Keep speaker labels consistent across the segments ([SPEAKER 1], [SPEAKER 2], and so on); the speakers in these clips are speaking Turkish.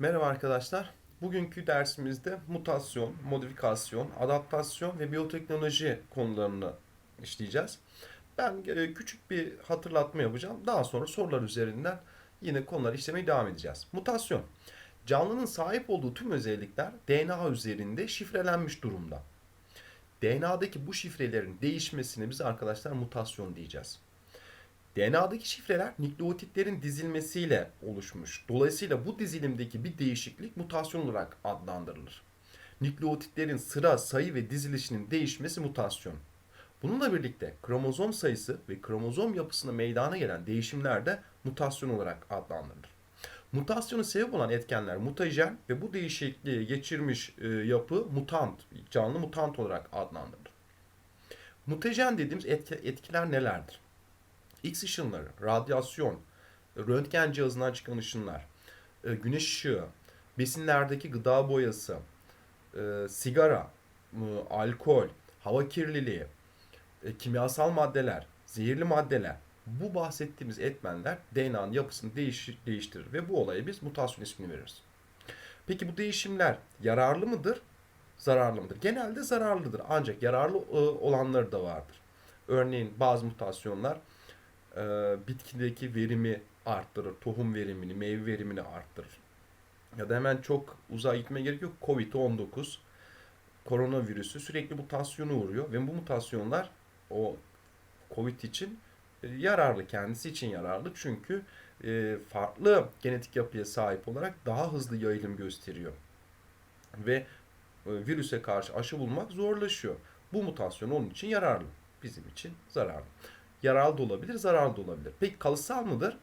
[SPEAKER 1] Merhaba arkadaşlar. Bugünkü dersimizde mutasyon, modifikasyon, adaptasyon ve biyoteknoloji konularını işleyeceğiz. Ben e, küçük bir hatırlatma yapacağım. Daha sonra sorular üzerinden yine konuları işlemeye devam edeceğiz. Mutasyon. Canlının sahip olduğu tüm özellikler DNA üzerinde şifrelenmiş durumda. DNA'daki bu şifrelerin değişmesine biz arkadaşlar mutasyon diyeceğiz. DNA'daki şifreler nükleotitlerin dizilmesiyle oluşmuş. Dolayısıyla bu dizilimdeki bir değişiklik mutasyon olarak adlandırılır. Nükleotitlerin sıra, sayı ve dizilişinin değişmesi mutasyon. Bununla birlikte kromozom sayısı ve kromozom yapısında meydana gelen değişimler de mutasyon olarak adlandırılır. Mutasyonu sebep olan etkenler mutajen ve bu değişikliği geçirmiş e, yapı mutant, canlı mutant olarak adlandırılır. Mutajen dediğimiz etki, etkiler nelerdir? X ışınları, radyasyon, röntgen cihazından çıkan ışınlar, e, güneş ışığı, besinlerdeki gıda boyası, e, sigara, e, alkol, hava kirliliği, kimyasal maddeler, zehirli maddeler, bu bahsettiğimiz etmenler DNA'nın yapısını değiş değiştirir ve bu olaya biz mutasyon ismini veririz. Peki bu değişimler yararlı mıdır, zararlı mıdır? Genelde zararlıdır ancak yararlı olanları da vardır. Örneğin bazı mutasyonlar e, bitkideki verimi arttırır. Tohum verimini, meyve verimini arttırır. Ya da hemen çok uzağa gitmeye gerek yok. Covid-19 koronavirüsü sürekli mutasyona uğruyor ve bu mutasyonlar o Covid için e, yararlı, kendisi için yararlı. Çünkü e, farklı genetik yapıya sahip olarak daha hızlı yayılım gösteriyor. Ve e, virüse karşı aşı bulmak zorlaşıyor. Bu mutasyon onun için yararlı. Bizim için zararlı yararlı da olabilir, zararlı da olabilir. Peki kalıtsal mıdır?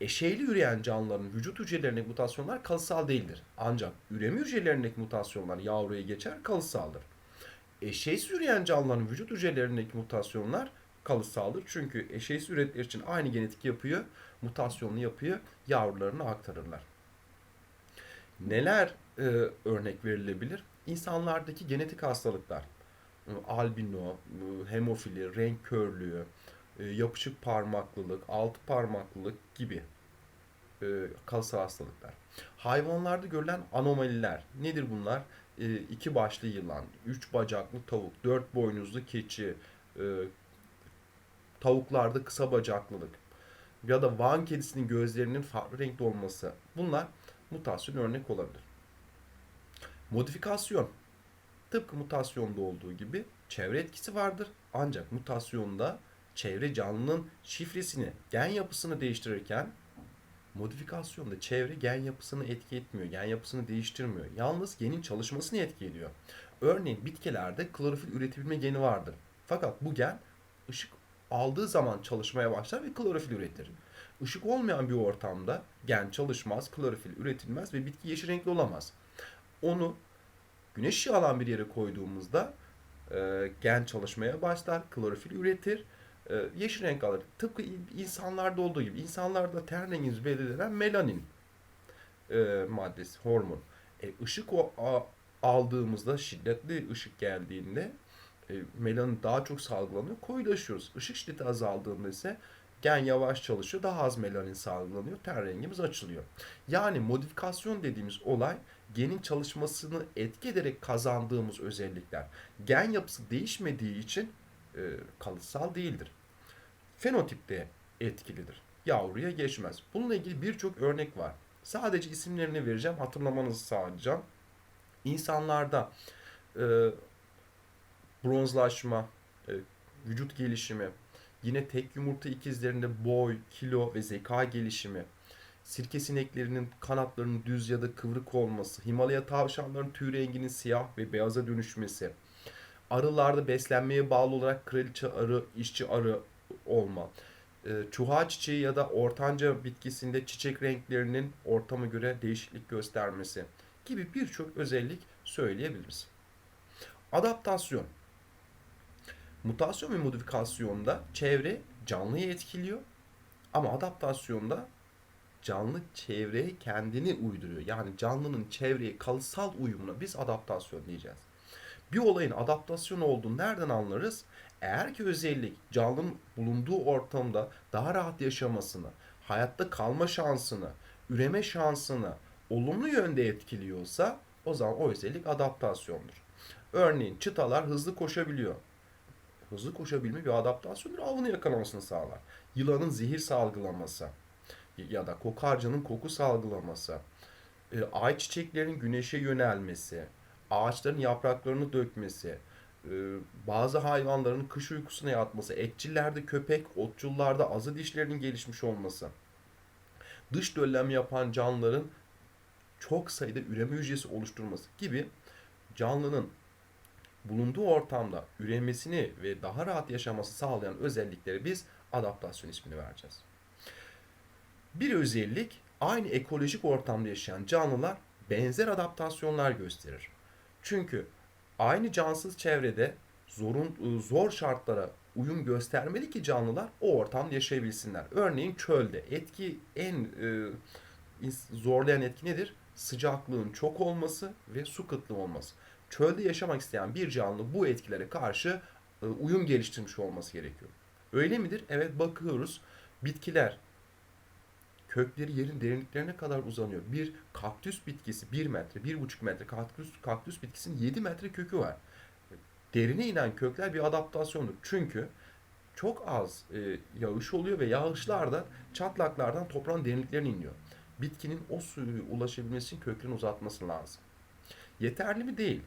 [SPEAKER 1] Eşeyli üreyen canlıların vücut hücrelerindeki mutasyonlar kalıtsal değildir. Ancak üreme hücrelerindeki mutasyonlar yavruya geçer kalıssaldır. Eşeğsiz üreyen canlıların vücut hücrelerindeki mutasyonlar kalıssaldır. Çünkü eşeğsiz ürettikleri için aynı genetik yapıyı, mutasyonlu yapıyı yavrularına aktarırlar. Neler e, örnek verilebilir? İnsanlardaki genetik hastalıklar, albino, hemofili, renk körlüğü, e, yapışık parmaklılık, altı parmaklılık gibi e, kalsal hastalıklar. Hayvanlarda görülen anomaliler nedir bunlar? E, iki başlı yılan, üç bacaklı tavuk, dört boynuzlu keçi, tavuklarda kısa bacaklılık ya da Van kedisinin gözlerinin farklı renkte olması. Bunlar mutasyon örnek olabilir. Modifikasyon Tıpkı mutasyonda olduğu gibi çevre etkisi vardır. Ancak mutasyonda çevre canlının şifresini, gen yapısını değiştirirken modifikasyonda çevre gen yapısını etki etmiyor, gen yapısını değiştirmiyor. Yalnız genin çalışmasını etki ediyor. Örneğin bitkilerde klorofil üretebilme geni vardır. Fakat bu gen ışık aldığı zaman çalışmaya başlar ve klorofil üretir. Işık olmayan bir ortamda gen çalışmaz, klorofil üretilmez ve bitki yeşil renkli olamaz. Onu güneş ışığı alan bir yere koyduğumuzda e, gen çalışmaya başlar, klorofil üretir, e, yeşil renk alır. Tıpkı insanlarda olduğu gibi. insanlarda ten rengimiz belirlenen melanin e, maddesi, hormon. E, ışık o, a, aldığımızda, şiddetli ışık geldiğinde e, melanin daha çok salgılanıyor, koyulaşıyoruz. Işık şiddeti azaldığında ise gen yavaş çalışıyor, daha az melanin salgılanıyor, ten rengimiz açılıyor. Yani modifikasyon dediğimiz olay genin çalışmasını etki ederek kazandığımız özellikler. Gen yapısı değişmediği için e, kalıtsal değildir. Fenotip de etkilidir. Yavruya geçmez. Bununla ilgili birçok örnek var. Sadece isimlerini vereceğim, hatırlamanızı sağlayacağım. İnsanlarda e, bronzlaşma, e, vücut gelişimi, yine tek yumurta ikizlerinde boy, kilo ve zeka gelişimi, sirke sineklerinin kanatlarının düz ya da kıvrık olması, Himalaya tavşanlarının tüy renginin siyah ve beyaza dönüşmesi, arılarda beslenmeye bağlı olarak kraliçe arı, işçi arı olma, çuha çiçeği ya da ortanca bitkisinde çiçek renklerinin ortama göre değişiklik göstermesi gibi birçok özellik söyleyebiliriz. Adaptasyon. Mutasyon ve modifikasyonda çevre canlıyı etkiliyor ama adaptasyonda canlı çevreye kendini uyduruyor. Yani canlının çevreye kalıtsal uyumuna biz adaptasyon diyeceğiz. Bir olayın adaptasyon olduğunu nereden anlarız? Eğer ki özellik canlının bulunduğu ortamda daha rahat yaşamasını, hayatta kalma şansını, üreme şansını olumlu yönde etkiliyorsa o zaman o özellik adaptasyondur. Örneğin çıtalar hızlı koşabiliyor. Hızlı koşabilme bir adaptasyondur. Avını yakalamasını sağlar. Yılanın zehir salgılaması ya da kokarcanın koku salgılaması, e, ay çiçeklerin güneşe yönelmesi, ağaçların yapraklarını dökmesi, bazı hayvanların kış uykusuna yatması, etçillerde köpek, otçullarda azı dişlerinin gelişmiş olması, dış döllem yapan canlıların çok sayıda üreme hücresi oluşturması gibi canlının bulunduğu ortamda üremesini ve daha rahat yaşaması sağlayan özellikleri biz adaptasyon ismini vereceğiz. Bir özellik aynı ekolojik ortamda yaşayan canlılar benzer adaptasyonlar gösterir. Çünkü aynı cansız çevrede zorun zor şartlara uyum göstermeli ki canlılar o ortamda yaşayabilsinler. Örneğin çölde etki en e, zorlayan etki nedir? Sıcaklığın çok olması ve su kıtlığı olması. Çölde yaşamak isteyen bir canlı bu etkilere karşı e, uyum geliştirmiş olması gerekiyor. Öyle midir? Evet bakıyoruz. Bitkiler kökleri yerin derinliklerine kadar uzanıyor. Bir kaktüs bitkisi 1 metre, 1,5 metre kaktüs, kaktüs bitkisinin 7 metre kökü var. Derine inen kökler bir adaptasyondur. Çünkü çok az e, yağış oluyor ve yağışlar da çatlaklardan toprağın derinliklerine iniyor. Bitkinin o suyu ulaşabilmesi için köklerini uzatması lazım. Yeterli mi? Değil.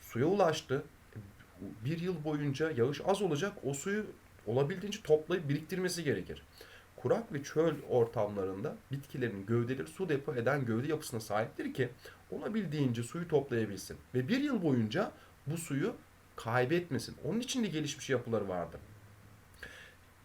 [SPEAKER 1] Suya ulaştı. Bir yıl boyunca yağış az olacak. O suyu olabildiğince toplayıp biriktirmesi gerekir. Kurak ve çöl ortamlarında bitkilerin gövdeleri su depo eden gövde yapısına sahiptir ki olabildiğince suyu toplayabilsin. Ve bir yıl boyunca bu suyu kaybetmesin. Onun için de gelişmiş yapıları vardır.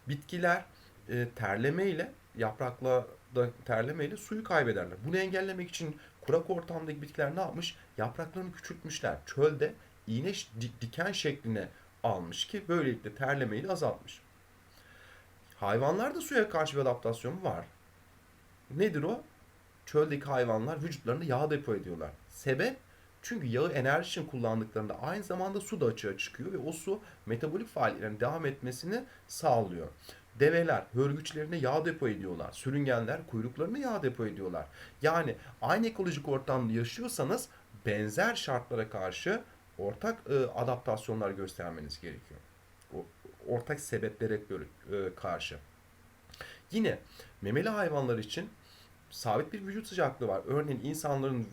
[SPEAKER 1] Bitkiler e, terleme ile yaprakla da terleme ile suyu kaybederler. Bunu engellemek için kurak ortamdaki bitkiler ne yapmış? Yapraklarını küçültmüşler. Çölde iğne diken şekline almış ki böylelikle terlemeyi azaltmış. Hayvanlarda suya karşı bir adaptasyon var. Nedir o? Çöldeki hayvanlar vücutlarında yağ depo ediyorlar. Sebep? Çünkü yağı enerji için kullandıklarında aynı zamanda su da açığa çıkıyor ve o su metabolik faaliyetlerin devam etmesini sağlıyor. Develer hörgüçlerine yağ depo ediyorlar. Sürüngenler kuyruklarına yağ depo ediyorlar. Yani aynı ekolojik ortamda yaşıyorsanız benzer şartlara karşı ortak e, adaptasyonlar göstermeniz gerekiyor. Ortak sebeplere e, karşı. Yine memeli hayvanlar için sabit bir vücut sıcaklığı var. Örneğin insanların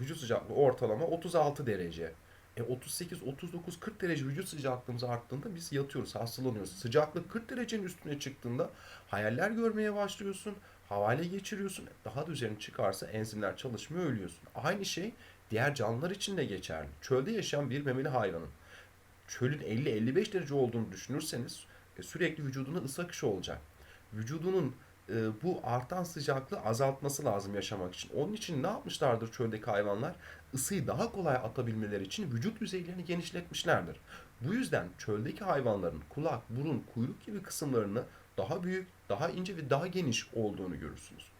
[SPEAKER 1] vücut sıcaklığı ortalama 36 derece. E 38, 39, 40 derece vücut sıcaklığımız arttığında biz yatıyoruz, hastalanıyoruz. Sıcaklık 40 derecenin üstüne çıktığında hayaller görmeye başlıyorsun, havale geçiriyorsun. Daha da üzerine çıkarsa enzimler çalışmıyor, ölüyorsun. Aynı şey diğer canlılar için de geçerli. Çölde yaşayan bir memeli hayvanın çölün 50-55 derece olduğunu düşünürseniz e, sürekli vücuduna ısı akışı olacak. Vücudunun e, bu artan sıcaklığı azaltması lazım yaşamak için. Onun için ne yapmışlardır çöldeki hayvanlar? Isıyı daha kolay atabilmeleri için vücut yüzeylerini genişletmişlerdir. Bu yüzden çöldeki hayvanların kulak, burun, kuyruk gibi kısımlarını daha büyük, daha ince ve daha geniş olduğunu görürsünüz.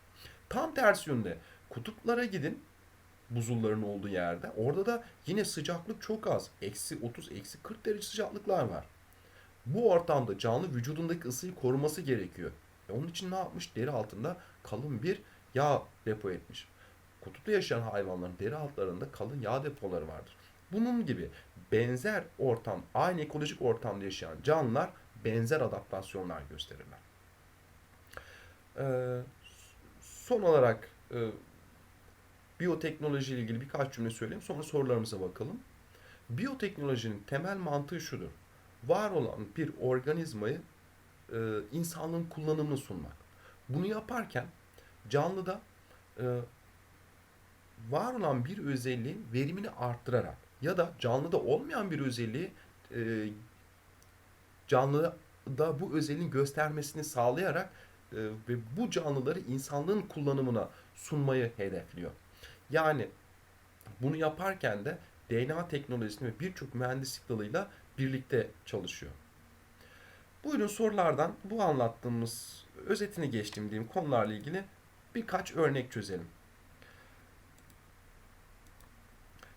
[SPEAKER 1] Tam tersi yönde kutuplara gidin buzulların olduğu yerde. Orada da yine sıcaklık çok az. Eksi 30, eksi 40 derece sıcaklıklar var. Bu ortamda canlı vücudundaki ısıyı koruması gerekiyor. E onun için ne yapmış? Deri altında kalın bir yağ depo etmiş. Kutupta yaşayan hayvanların deri altlarında kalın yağ depoları vardır. Bunun gibi benzer ortam, aynı ekolojik ortamda yaşayan canlılar benzer adaptasyonlar gösterirler. Ee, son olarak e, biyoteknoloji ile ilgili birkaç cümle söyleyeyim. Sonra sorularımıza bakalım. Biyoteknolojinin temel mantığı şudur. Var olan bir organizmayı e, insanlığın kullanımını sunmak. Bunu yaparken canlıda e, var olan bir özelliğin verimini arttırarak ya da canlıda olmayan bir özelliği e, canlıda bu özelliğin göstermesini sağlayarak e, ve bu canlıları insanlığın kullanımına sunmayı hedefliyor. Yani bunu yaparken de DNA teknolojisini ve birçok mühendislik dalıyla birlikte çalışıyor. Buyurun sorulardan bu anlattığımız özetini geçtiğim diyeyim konularla ilgili birkaç örnek çözelim.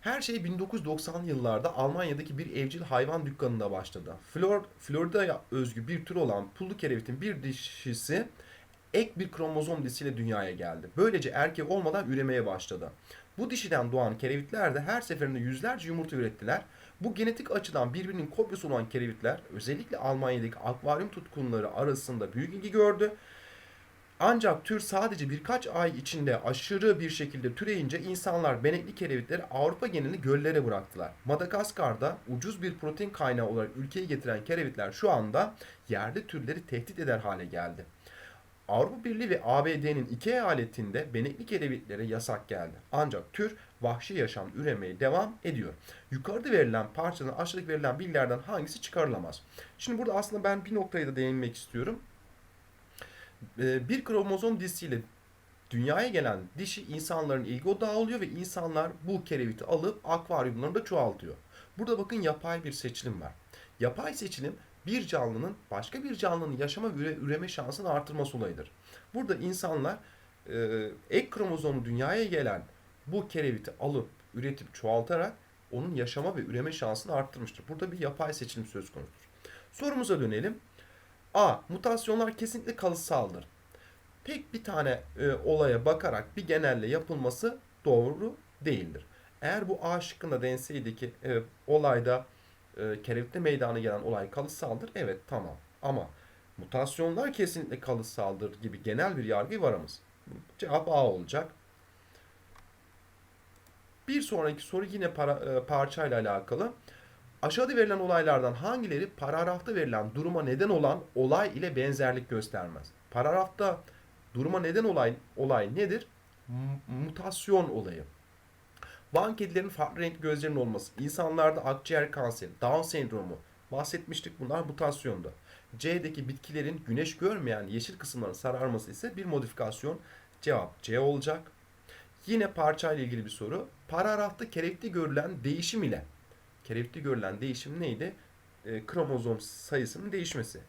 [SPEAKER 1] Her şey 1990'lı yıllarda Almanya'daki bir evcil hayvan dükkanında başladı. Flor, Florida'ya özgü bir tür olan pullu kerevitin bir dişisi ek bir kromozom disiyle dünyaya geldi. Böylece erkek olmadan üremeye başladı. Bu dişiden doğan kerevitler de her seferinde yüzlerce yumurta ürettiler. Bu genetik açıdan birbirinin kopyası olan kerevitler özellikle Almanya'daki akvaryum tutkunları arasında büyük ilgi gördü. Ancak tür sadece birkaç ay içinde aşırı bir şekilde türeyince insanlar benekli kerevitleri Avrupa genelinde göllere bıraktılar. Madagaskar'da ucuz bir protein kaynağı olarak ülkeye getiren kerevitler şu anda yerli türleri tehdit eder hale geldi. Avrupa Birliği ve ABD'nin iki eyaletinde benekli kerevitlere yasak geldi. Ancak tür vahşi yaşam üremeye devam ediyor. Yukarıda verilen parçanın aşağıdaki verilen bilgilerden hangisi çıkarılamaz? Şimdi burada aslında ben bir noktaya da değinmek istiyorum. Ee, Bir kromozom dizisiyle dünyaya gelen dişi insanların ilgi odağı oluyor ve insanlar bu kereviti alıp akvaryumlarında çoğaltıyor. Burada bakın yapay bir seçilim var. Yapay seçilim bir canlının başka bir canlının yaşama ve üre- üreme şansını artırması olayıdır. Burada insanlar e, ek kromozomu dünyaya gelen bu kereviti alıp üretip çoğaltarak onun yaşama ve üreme şansını arttırmıştır. Burada bir yapay seçilim söz konusudur. Sorumuza dönelim. A. Mutasyonlar kesinlikle kalıtsaldır. Pek bir tane e, olaya bakarak bir genelle yapılması doğru değildir. Eğer bu A şıkkında denseydi ki e, olayda e, kerevitte meydana gelen olay kalıtsaldır. Evet tamam. Ama mutasyonlar kesinlikle kalıtsaldır gibi genel bir yargı varamız. Cevap A olacak. Bir sonraki soru yine para, e, parçayla alakalı. Aşağıda verilen olaylardan hangileri paragrafta verilen duruma neden olan olay ile benzerlik göstermez? Paragrafta duruma neden olay olay nedir? M- mutasyon olayı. Van kedilerin farklı renkli gözlerinin olması, insanlarda akciğer kanseri, Down sendromu bahsetmiştik bunlar mutasyonda. C'deki bitkilerin güneş görmeyen yeşil kısımların sararması ise bir modifikasyon. Cevap C olacak. Yine parçayla ilgili bir soru. Paragrafta kerekli görülen değişim ile kerekli görülen değişim neydi? E, kromozom sayısının değişmesi.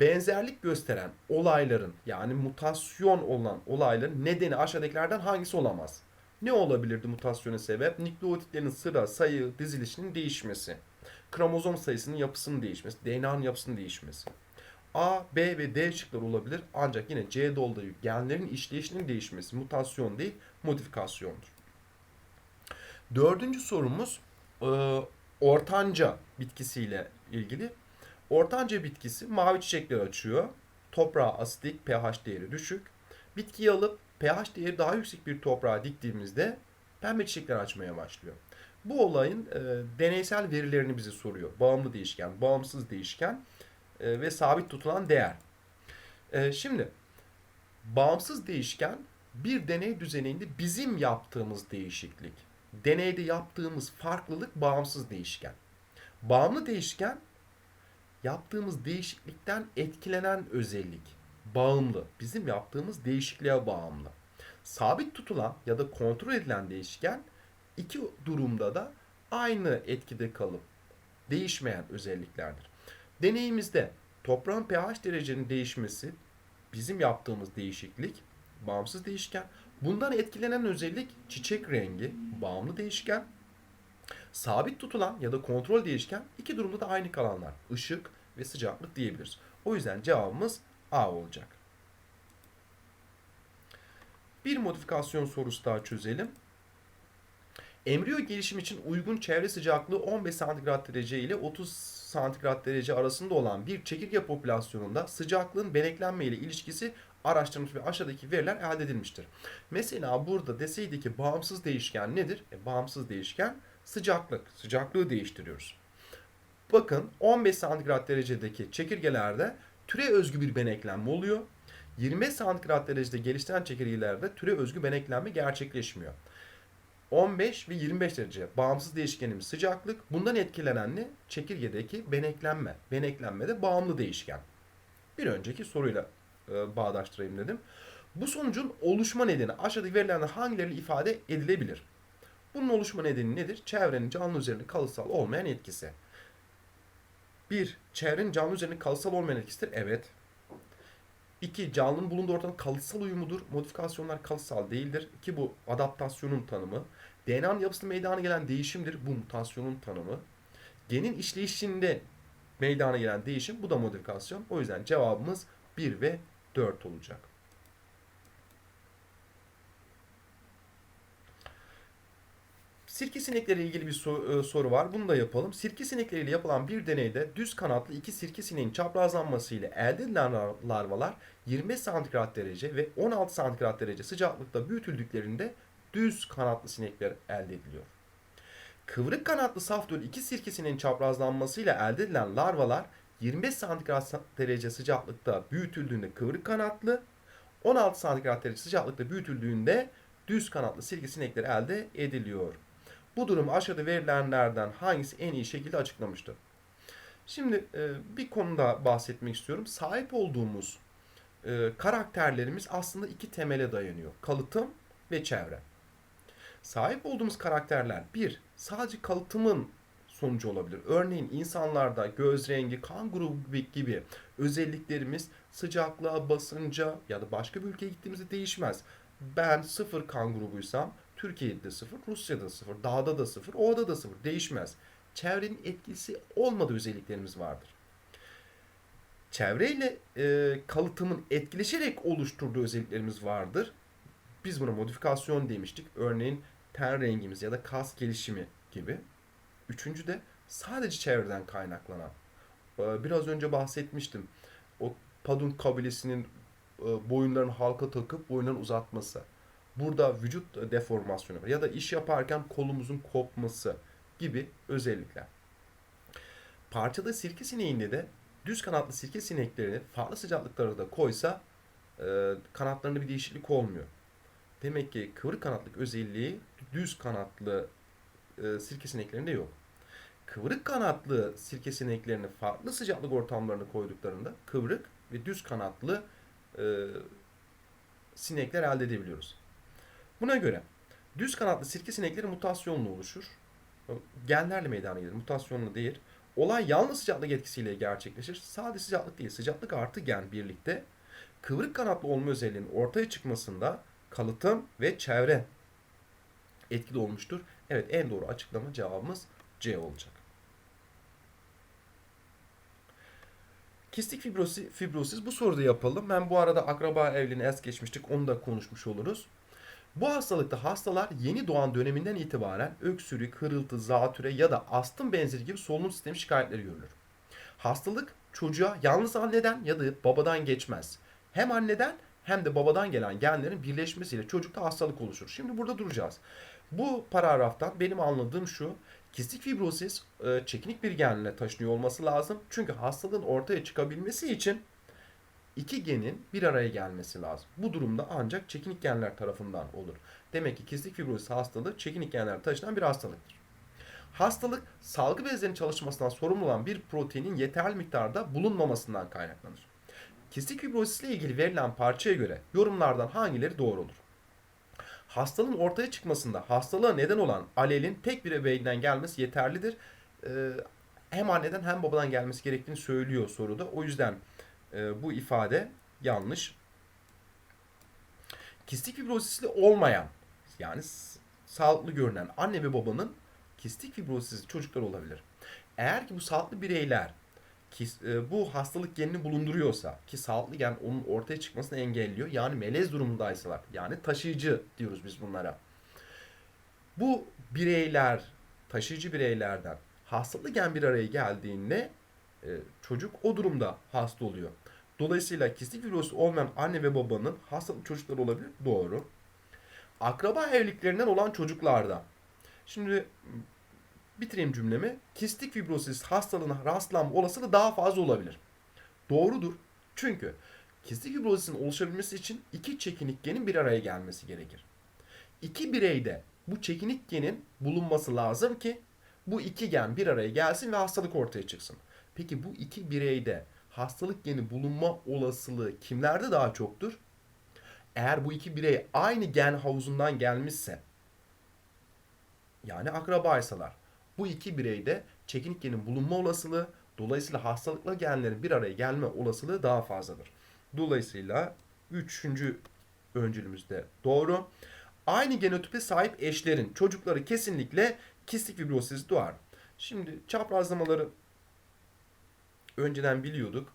[SPEAKER 1] Benzerlik gösteren olayların yani mutasyon olan olayların nedeni aşağıdakilerden hangisi olamaz? Ne olabilirdi mutasyona sebep? Nükleotitlerin sıra, sayı, dizilişinin değişmesi. Kromozom sayısının yapısının değişmesi. DNA'nın yapısının değişmesi. A, B ve D şıkları olabilir. Ancak yine olduğu gibi genlerin işleyişinin değişmesi. Mutasyon değil, modifikasyondur. Dördüncü sorumuz e, ortanca bitkisiyle ilgili. Ortanca bitkisi mavi çiçekler açıyor. Toprağa asidik, pH değeri düşük. Bitkiyi alıp pH değeri daha yüksek bir toprağa diktiğimizde pembe çiçekler açmaya başlıyor. Bu olayın e, deneysel verilerini bize soruyor. Bağımlı değişken, bağımsız değişken e, ve sabit tutulan değer. E, şimdi bağımsız değişken bir deney düzeninde bizim yaptığımız değişiklik. Deneyde yaptığımız farklılık bağımsız değişken. Bağımlı değişken yaptığımız değişiklikten etkilenen özellik. Bağımlı. Bizim yaptığımız değişikliğe bağımlı. Sabit tutulan ya da kontrol edilen değişken iki durumda da aynı etkide kalıp değişmeyen özelliklerdir. Deneyimizde toprağın pH derecenin değişmesi bizim yaptığımız değişiklik bağımsız değişken. Bundan etkilenen özellik çiçek rengi bağımlı değişken. Sabit tutulan ya da kontrol değişken iki durumda da aynı kalanlar. ışık ve sıcaklık diyebiliriz. O yüzden cevabımız A olacak. Bir modifikasyon sorusu daha çözelim. Embriyo gelişim için uygun çevre sıcaklığı 15 santigrat derece ile 30 santigrat derece arasında olan bir çekirge popülasyonunda sıcaklığın beneklenme ile ilişkisi araştırılmış ve aşağıdaki veriler elde edilmiştir. Mesela burada deseydi ki bağımsız değişken nedir? E, bağımsız değişken sıcaklık. Sıcaklığı değiştiriyoruz. Bakın 15 santigrat derecedeki çekirgelerde türe özgü bir beneklenme oluyor. 25 santigrat derecede geliştiren çekirgelerde türe özgü beneklenme gerçekleşmiyor. 15 ve 25 derece bağımsız değişkenimiz sıcaklık. Bundan etkilenen ne? Çekirgedeki beneklenme. Beneklenme de bağımlı değişken. Bir önceki soruyla e, bağdaştırayım dedim. Bu sonucun oluşma nedeni aşağıdaki verilerden hangileri ifade edilebilir? Bunun oluşma nedeni nedir? Çevrenin canlı üzerinde kalıtsal olmayan etkisi. Bir, çevrenin canlı üzerinde kalıtsal olmayan etkisidir. Evet. İki, canlının bulunduğu ortamın kalıtsal uyumudur. Modifikasyonlar kalıtsal değildir. İki, bu adaptasyonun tanımı. DNA'nın yapısında meydana gelen değişimdir. Bu mutasyonun tanımı. Genin işleyişinde meydana gelen değişim bu da modifikasyon. O yüzden cevabımız 1 ve 4 olacak. Sirke sinekleriyle ilgili bir e, soru var. Bunu da yapalım. Sirke sinekleriyle yapılan bir deneyde düz kanatlı iki sirke sineğin çaprazlanması ile elde edilen lar- larvalar 25 santigrat derece ve 16 santigrat derece sıcaklıkta büyütüldüklerinde düz kanatlı sinekler elde ediliyor. Kıvrık kanatlı saf döl iki sirke sineğin çaprazlanmasıyla elde edilen larvalar 25 santigrat derece sıcaklıkta büyütüldüğünde kıvrık kanatlı, 16 santigrat derece sıcaklıkta büyütüldüğünde düz kanatlı sirke sinekleri elde ediliyor. Bu durumu aşağıda verilenlerden hangisi en iyi şekilde açıklamıştır? Şimdi e, bir konuda bahsetmek istiyorum. Sahip olduğumuz e, karakterlerimiz aslında iki temele dayanıyor. Kalıtım ve çevre. Sahip olduğumuz karakterler bir, sadece kalıtımın sonucu olabilir. Örneğin insanlarda göz rengi, kan grubu gibi özelliklerimiz sıcaklığa, basınca ya da başka bir ülkeye gittiğimizde değişmez. Ben sıfır kan grubuysam Türkiye'de de sıfır, Rusya'da da sıfır, dağda da sıfır, ovada da sıfır değişmez. Çevrenin etkisi olmadığı özelliklerimiz vardır. Çevreyle e, kalıtımın etkileşerek oluşturduğu özelliklerimiz vardır. Biz buna modifikasyon demiştik. Örneğin ten rengimiz ya da kas gelişimi gibi. Üçüncü de sadece çevreden kaynaklanan. Ee, Biraz önce bahsetmiştim. O Padun kabilesinin e, boyunlarını halka takıp boyunlarını uzatması. Burada vücut deformasyonu var. Ya da iş yaparken kolumuzun kopması gibi özellikler. Parçada sirke sineğinde de düz kanatlı sirke sineklerini farklı sıcaklıklarda koysa e, kanatlarında bir değişiklik olmuyor. Demek ki kıvrık kanatlık özelliği düz kanatlı e, sirke sineklerinde yok. Kıvrık kanatlı sirke sineklerini farklı sıcaklık ortamlarına koyduklarında kıvrık ve düz kanatlı e, sinekler elde edebiliyoruz. Buna göre düz kanatlı sirke sinekleri mutasyonla oluşur. Genlerle meydana gelir. Mutasyonla değil. Olay yalnız sıcaklık etkisiyle gerçekleşir. Sadece sıcaklık değil, sıcaklık artı gen birlikte kıvrık kanatlı olma özelliğinin ortaya çıkmasında kalıtım ve çevre etkili olmuştur. Evet en doğru açıklama cevabımız C olacak. Kistik fibrosi, fibrosiz bu soruda yapalım. Ben bu arada akraba evliliğini es geçmiştik. Onu da konuşmuş oluruz. Bu hastalıkta hastalar yeni doğan döneminden itibaren öksürük, hırıltı, zatüre ya da astım benzeri gibi solunum sistemi şikayetleri görülür. Hastalık çocuğa yalnız anneden ya da babadan geçmez. Hem anneden hem de babadan gelen genlerin birleşmesiyle çocukta hastalık oluşur. Şimdi burada duracağız. Bu paragraftan benim anladığım şu. Kistik fibrozis e, çekinik bir genle taşınıyor olması lazım. Çünkü hastalığın ortaya çıkabilmesi için iki genin bir araya gelmesi lazım. Bu durumda ancak çekinik genler tarafından olur. Demek ki kistik fibrozis hastalığı çekinik genler taşınan bir hastalıktır. Hastalık salgı bezlerinin çalışmasından sorumlu olan bir proteinin yeterli miktarda bulunmamasından kaynaklanır. Kistik fibrozis ile ilgili verilen parçaya göre yorumlardan hangileri doğru olur? Hastalığın ortaya çıkmasında hastalığa neden olan alelin tek bir ebeveynden gelmesi yeterlidir. Ee, hem anneden hem babadan gelmesi gerektiğini söylüyor soruda. O yüzden e, bu ifade yanlış. Kistik fibrozisli olmayan yani sağlıklı görünen anne ve babanın kistik fibrozisiz çocuklar olabilir. Eğer ki bu sağlıklı bireyler e, bu hastalık genini bulunduruyorsa ki sağlıklı gen onun ortaya çıkmasını engelliyor. Yani melez durumundaysalar yani taşıyıcı diyoruz biz bunlara. Bu bireyler taşıyıcı bireylerden hastalıklı gen bir araya geldiğinde çocuk o durumda hasta oluyor. Dolayısıyla kistik fibrosis olmayan anne ve babanın hastalıklı çocukları olabilir. Doğru. Akraba evliliklerinden olan çocuklarda. Şimdi bitireyim cümlemi. Kistik fibrosis hastalığına rastlanma olasılığı daha fazla olabilir. Doğrudur. Çünkü kistik fibrosisin oluşabilmesi için iki çekinik genin bir araya gelmesi gerekir. İki bireyde bu çekinik genin bulunması lazım ki bu iki gen bir araya gelsin ve hastalık ortaya çıksın. Peki bu iki bireyde hastalık geni bulunma olasılığı kimlerde daha çoktur? Eğer bu iki birey aynı gen havuzundan gelmişse yani akrabaysalar bu iki bireyde çekinik genin bulunma olasılığı dolayısıyla hastalıklı genlerin bir araya gelme olasılığı daha fazladır. Dolayısıyla üçüncü öncülümüz de doğru. Aynı genotipe sahip eşlerin çocukları kesinlikle kistik fibrozis doğar. Şimdi çaprazlamaları önceden biliyorduk.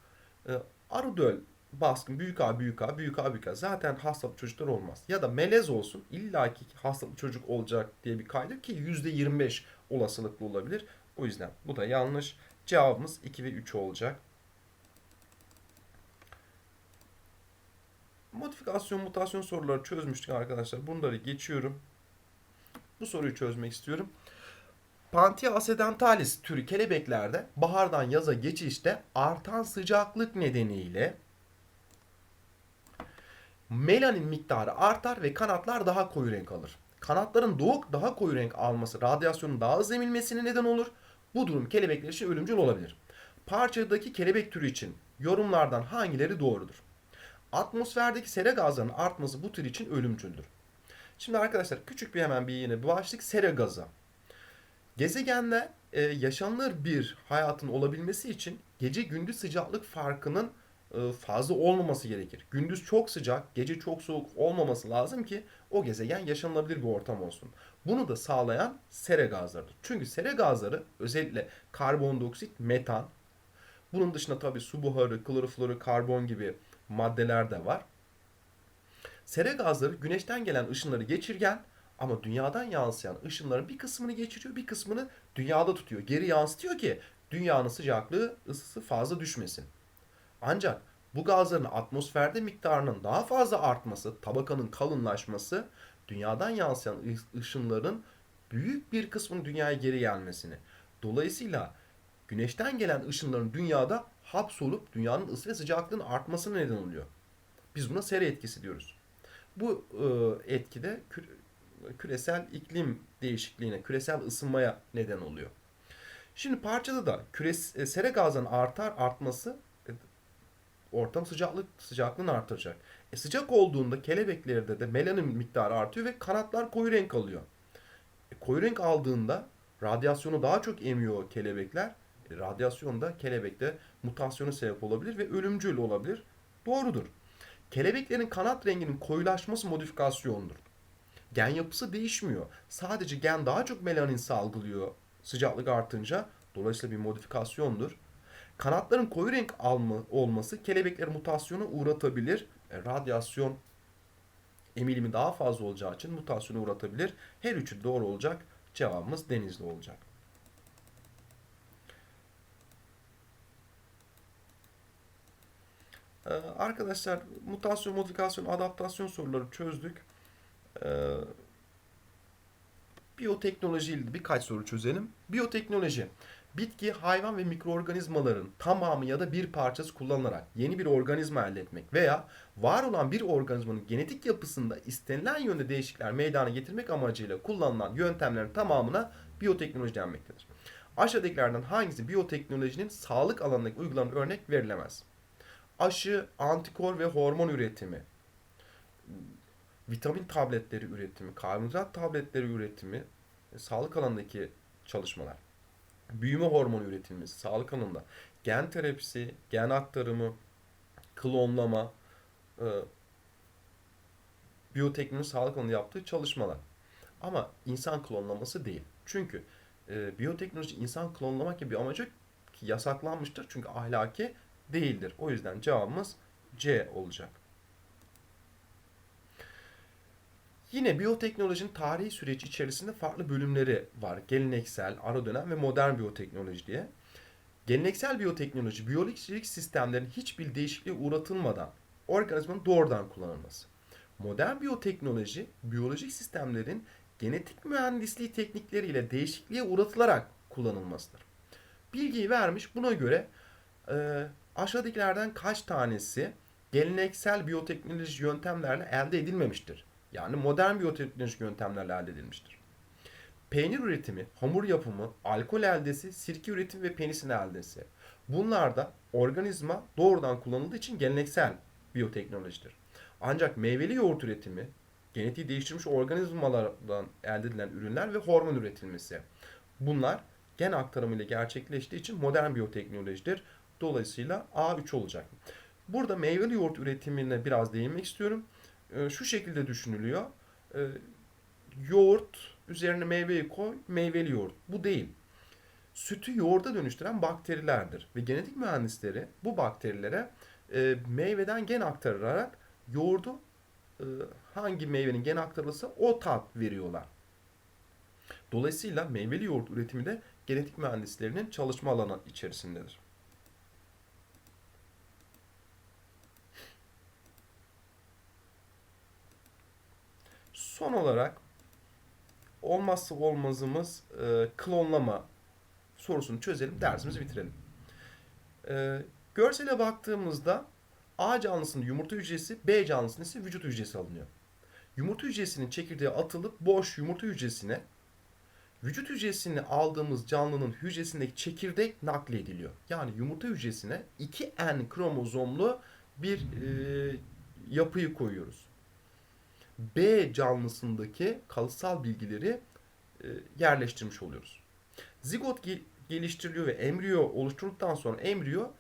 [SPEAKER 1] Ee, Arudöl baskın büyük A büyük A büyük A büyük A zaten hastalıklı çocuklar olmaz. Ya da melez olsun illaki hastalıklı çocuk olacak diye bir kaydı ki %25 olasılıklı olabilir. O yüzden bu da yanlış. Cevabımız 2 ve 3 olacak. Modifikasyon, mutasyon soruları çözmüştük arkadaşlar. Bunları geçiyorum. Bu soruyu çözmek istiyorum. Panthea accidentalis türü kelebeklerde bahardan yaza geçişte artan sıcaklık nedeniyle melanin miktarı artar ve kanatlar daha koyu renk alır. Kanatların doğuk daha koyu renk alması radyasyonun daha hızlı emilmesine neden olur. Bu durum kelebekler için ölümcül olabilir. Parçadaki kelebek türü için yorumlardan hangileri doğrudur? Atmosferdeki sera gazlarının artması bu tür için ölümcüldür. Şimdi arkadaşlar küçük bir hemen bir yine bir başlık sera gazı. Gezegende e, yaşanılır bir hayatın olabilmesi için gece gündüz sıcaklık farkının e, fazla olmaması gerekir. Gündüz çok sıcak, gece çok soğuk olmaması lazım ki o gezegen yaşanılabilir bir ortam olsun. Bunu da sağlayan sera gazlarıdır. Çünkü sera gazları özellikle karbondioksit, metan, bunun dışında tabii su buharı, klorofloru, karbon gibi maddeler de var. Sera gazları güneşten gelen ışınları geçirgen ama dünyadan yansıyan ışınların bir kısmını geçiriyor, bir kısmını dünyada tutuyor. Geri yansıtıyor ki dünyanın sıcaklığı, ısısı fazla düşmesin. Ancak bu gazların atmosferde miktarının daha fazla artması, tabakanın kalınlaşması dünyadan yansıyan ışınların büyük bir kısmının dünyaya geri gelmesini. Dolayısıyla güneşten gelen ışınların dünyada hapsolup dünyanın ısı ve sıcaklığının artmasına neden oluyor. Biz buna sera etkisi diyoruz. Bu e, etkide küresel iklim değişikliğine, küresel ısınmaya neden oluyor. Şimdi parçada da küres, e, sera gazının artar artması e, ortam sıcaklık sıcaklığını artıracak. E, sıcak olduğunda kelebeklerde de melanin miktarı artıyor ve kanatlar koyu renk alıyor. E, koyu renk aldığında radyasyonu daha çok emiyor kelebekler. E, radyasyon da kelebekte mutasyona sebep olabilir ve ölümcül olabilir. Doğrudur. Kelebeklerin kanat renginin koyulaşması modifikasyondur. Gen yapısı değişmiyor. Sadece gen daha çok melanin salgılıyor sıcaklık artınca. Dolayısıyla bir modifikasyondur. Kanatların koyu renk alma, olması kelebekleri mutasyona uğratabilir. E, radyasyon emilimi daha fazla olacağı için mutasyona uğratabilir. Her üçü doğru olacak. Cevabımız denizli olacak. Ee, arkadaşlar mutasyon, modifikasyon, adaptasyon soruları çözdük. Ee, biyoteknoloji ile birkaç soru çözelim. Biyoteknoloji, bitki, hayvan ve mikroorganizmaların tamamı ya da bir parçası kullanılarak yeni bir organizma elde etmek veya var olan bir organizmanın genetik yapısında istenilen yönde değişiklikler meydana getirmek amacıyla kullanılan yöntemlerin tamamına biyoteknoloji denmektedir. Aşağıdakilerden hangisi biyoteknolojinin sağlık alanındaki uygulanan örnek verilemez? Aşı, antikor ve hormon üretimi, vitamin tabletleri üretimi, karbonhidrat tabletleri üretimi, e, sağlık alanındaki çalışmalar. Büyüme hormonu üretilmesi, sağlık alanında gen terapisi, gen aktarımı, klonlama, e, biyoteknoloji sağlık alanında yaptığı çalışmalar. Ama insan klonlaması değil. Çünkü e, biyoteknoloji insan klonlamak gibi bir amacı yasaklanmıştır. Çünkü ahlaki değildir. O yüzden cevabımız C olacak. Yine biyoteknolojinin tarihi süreci içerisinde farklı bölümleri var. Geleneksel, ara dönem ve modern biyoteknoloji diye. Geleneksel biyoteknoloji, biyolojik sistemlerin hiçbir değişikliğe uğratılmadan organizmanın doğrudan kullanılması. Modern biyoteknoloji, biyolojik sistemlerin genetik mühendisliği teknikleriyle değişikliğe uğratılarak kullanılmasıdır. Bilgiyi vermiş. Buna göre e, aşağıdakilerden kaç tanesi geleneksel biyoteknoloji yöntemlerle elde edilmemiştir? Yani modern biyoteknolojik yöntemlerle elde edilmiştir. Peynir üretimi, hamur yapımı, alkol eldesi, sirke üretimi ve penisin eldesi. Bunlar da organizma doğrudan kullanıldığı için geleneksel biyoteknolojidir. Ancak meyveli yoğurt üretimi, genetiği değiştirilmiş organizmalardan elde edilen ürünler ve hormon üretilmesi. Bunlar gen aktarımıyla gerçekleştiği için modern biyoteknolojidir. Dolayısıyla A3 olacak. Burada meyveli yoğurt üretimine biraz değinmek istiyorum. Ee, şu şekilde düşünülüyor. Ee, yoğurt üzerine meyveyi koy, meyveli yoğurt. Bu değil. Sütü yoğurda dönüştüren bakterilerdir. Ve genetik mühendisleri bu bakterilere e, meyveden gen aktararak yoğurdu e, hangi meyvenin gen aktarılırsa o tat veriyorlar. Dolayısıyla meyveli yoğurt üretimi de genetik mühendislerinin çalışma alanı içerisindedir. Son olarak olmazsa olmazımız e, klonlama sorusunu çözelim, dersimizi bitirelim. E, görsele baktığımızda A canlısının yumurta hücresi, B canlısının ise vücut hücresi alınıyor. Yumurta hücresinin çekirdeği atılıp boş yumurta hücresine, vücut hücresini aldığımız canlının hücresindeki çekirdek naklediliyor. Yani yumurta hücresine 2N kromozomlu bir e, yapıyı koyuyoruz. B canlısındaki kalıtsal bilgileri e, yerleştirmiş oluyoruz. Zigot ge- geliştiriliyor ve embriyo oluşturulduktan sonra embriyo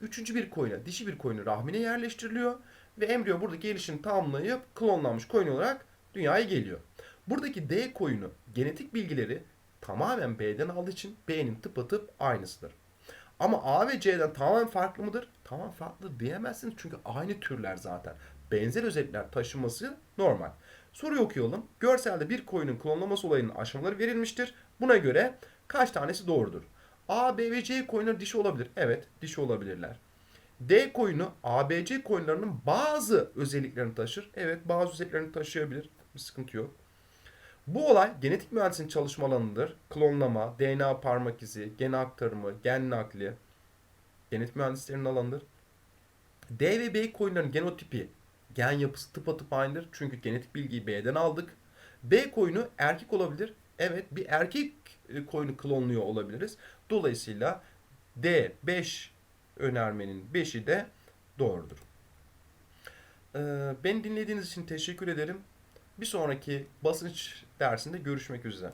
[SPEAKER 1] üçüncü bir koyuna, dişi bir koyunu rahmine yerleştiriliyor ve embriyo burada gelişini tamamlayıp klonlanmış koyun olarak dünyaya geliyor. Buradaki D koyunu genetik bilgileri tamamen B'den aldığı için B'nin tıpatıp aynısıdır. Ama A ve C'den tamamen farklı mıdır? Tamamen farklı diyemezsiniz çünkü aynı türler zaten. Benzer özellikler taşıması normal. Soruyu okuyalım. Görselde bir koyunun klonlaması olayının aşamaları verilmiştir. Buna göre kaç tanesi doğrudur? A, B ve C koyunları dişi olabilir. Evet, dişi olabilirler. D koyunu A, B, C koyunlarının bazı özelliklerini taşır. Evet, bazı özelliklerini taşıyabilir. Bir sıkıntı yok. Bu olay genetik mühendisliğin çalışma alanıdır. Klonlama, DNA parmak izi, gen aktarımı, gen nakli genetik mühendislerinin alanıdır. D ve B koyunların genotipi, gen yapısı tıpatıp aynıdır. Çünkü genetik bilgiyi B'den aldık. B koyunu erkek olabilir. Evet bir erkek e, koyunu klonluyor olabiliriz. Dolayısıyla D 5 önermenin 5'i de doğrudur. Ee, Beni dinlediğiniz için teşekkür ederim. Bir sonraki basınç dersinde görüşmek üzere.